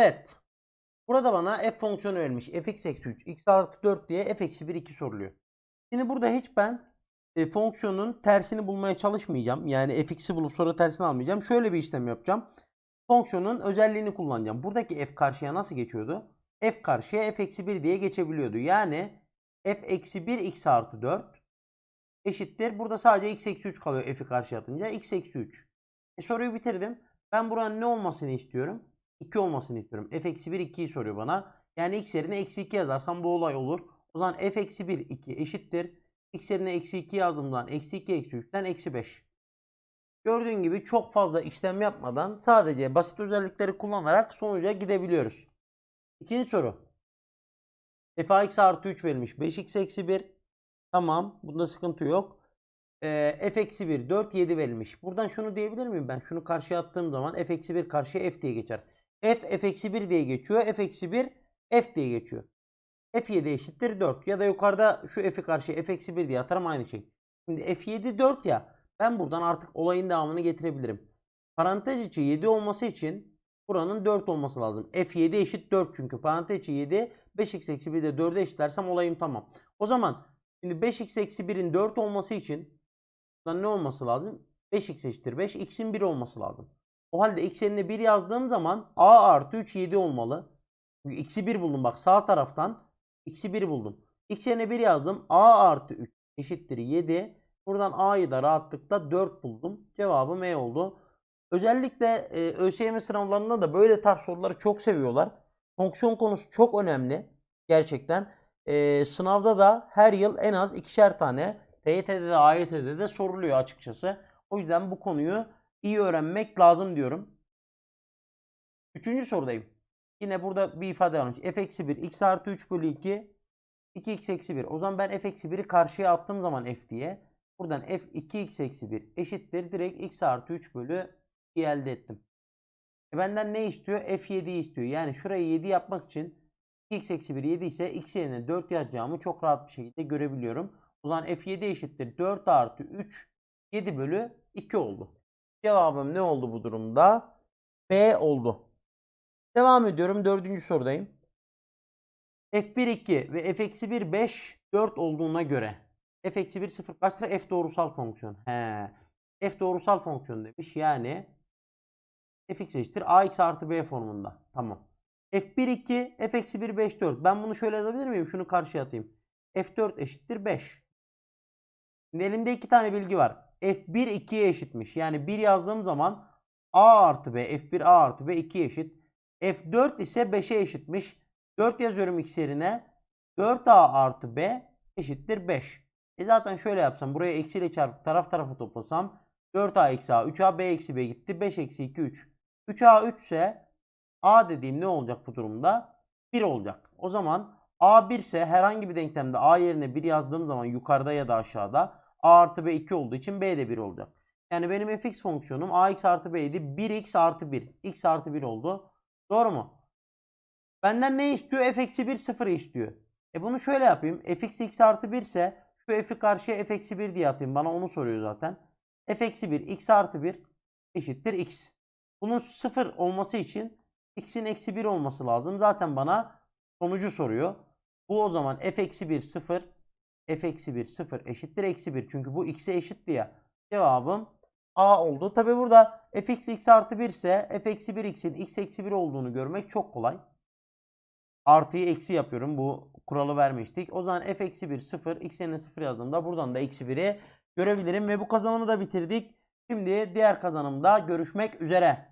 Evet. Burada bana f fonksiyonu verilmiş. fx eksi 3, x artı 4 diye f eksi 1, 2 soruluyor. Şimdi burada hiç ben e, fonksiyonun tersini bulmaya çalışmayacağım. Yani fx'i bulup sonra tersini almayacağım. Şöyle bir işlem yapacağım. Fonksiyonun özelliğini kullanacağım. Buradaki f karşıya nasıl geçiyordu? f karşıya f eksi 1 diye geçebiliyordu. Yani f eksi 1 x artı 4 eşittir. Burada sadece x eksi 3 kalıyor f'i karşıya atınca. x eksi 3. E, soruyu bitirdim. Ben buranın ne olmasını istiyorum? 2 olmasını istiyorum. f eksi 1 2'yi soruyor bana. Yani x yerine eksi 2 yazarsam bu olay olur. O zaman f eksi 1 2 eşittir. x yerine eksi 2 yazdığımdan eksi 2 eksi 3'ten eksi 5. Gördüğün gibi çok fazla işlem yapmadan sadece basit özellikleri kullanarak sonuca gidebiliyoruz. İkinci soru. f(x) artı 3 verilmiş. 5x eksi 1. Tamam. Bunda sıkıntı yok. Ee, f eksi 1 4 7 verilmiş. Buradan şunu diyebilir miyim ben? Şunu karşıya attığım zaman f eksi 1 karşıya f diye geçer. F f eksi 1 diye geçiyor. f eksi 1 f diye geçiyor. f7 eşittir 4. Ya da yukarıda şu f'i karşıya f eksi 1 diye atarım aynı şey. Şimdi f7 4 ya. Ben buradan artık olayın devamını getirebilirim. Parantez içi 7 olması için buranın 4 olması lazım. f7 eşit 4 çünkü. Parantez içi 7 5x eksi 1 de 4'e eşitlersem olayım tamam. O zaman şimdi 5x eksi 1'in 4 olması için ne olması lazım? 5x eşittir 5. x'in 1 olması lazım. O halde x yerine 1 yazdığım zaman a artı 3 7 olmalı. Çünkü x'i 1 buldum bak sağ taraftan x'i 1 buldum. x yerine 1 yazdım. a artı 3 eşittir 7. Buradan a'yı da rahatlıkla 4 buldum. Cevabım E oldu. Özellikle e, ÖSYM sınavlarında da böyle tarz soruları çok seviyorlar. Fonksiyon konusu çok önemli. Gerçekten. E, sınavda da her yıl en az ikişer tane TYT'de de AYT'de de soruluyor açıkçası. O yüzden bu konuyu iyi öğrenmek lazım diyorum. Üçüncü sorudayım. Yine burada bir ifade almış. f eksi 1 x artı 3 bölü 2 2x eksi 1. O zaman ben f eksi 1'i karşıya attığım zaman f diye buradan f 2x eksi 1 eşittir. Direkt x artı 3 bölü 2 elde ettim. E benden ne istiyor? f7'yi istiyor. Yani şurayı 7 yapmak için x eksi 1 7 ise x yerine 4 yazacağımı çok rahat bir şekilde görebiliyorum. O zaman f7 eşittir 4 artı 3 7 bölü 2 oldu. Cevabım ne oldu bu durumda? B oldu. Devam ediyorum. Dördüncü sorudayım. f1 2 ve f eksi 1 5 4 olduğuna göre f eksi 1 0 kaçtır? f doğrusal fonksiyon. He. f doğrusal fonksiyon demiş. Yani fx eşittir ax artı b formunda. Tamam. f1 2 f eksi 1 5 4. Ben bunu şöyle yazabilir miyim? Şunu karşıya atayım. f4 eşittir 5. Şimdi elimde iki tane bilgi var. F1 2'ye eşitmiş. Yani 1 yazdığım zaman a artı b f1 a artı b 2 eşit. f4 ise 5'e eşitmiş. 4 yazıyorum x yerine. 4a artı b eşittir 5. E zaten şöyle yapsam buraya eksiyle çarpıp taraf tarafa toplasam 4a eksi a 3a b eksi b gitti. 5 eksi 2 3. 3a 3 ise a dediğim ne olacak bu durumda? 1 olacak. O zaman a 1 ise herhangi bir denklemde a yerine 1 yazdığım zaman yukarıda ya da aşağıda a artı b 2 olduğu için b de 1 olacak. Yani benim fx fonksiyonum ax artı b idi. 1x artı 1. x artı 1 oldu. Doğru mu? Benden ne istiyor? f eksi 1 0 istiyor. E bunu şöyle yapayım. fx x artı 1 ise şu f'i karşıya f eksi 1 diye atayım. Bana onu soruyor zaten. f eksi 1 x artı 1 eşittir x. Bunun 0 olması için x'in eksi 1 olması lazım. Zaten bana sonucu soruyor. Bu o zaman f eksi 1 0 f eksi 1 0 eşittir eksi 1. Çünkü bu x'e eşitti ya. Cevabım A oldu. Tabi burada fx x artı 1 ise f eksi 1 x'in x eksi 1 olduğunu görmek çok kolay. Artıyı eksi yapıyorum. Bu kuralı vermiştik. O zaman f eksi 1 0 x yerine 0 yazdığımda buradan da eksi 1'i görebilirim. Ve bu kazanımı da bitirdik. Şimdi diğer kazanımda görüşmek üzere.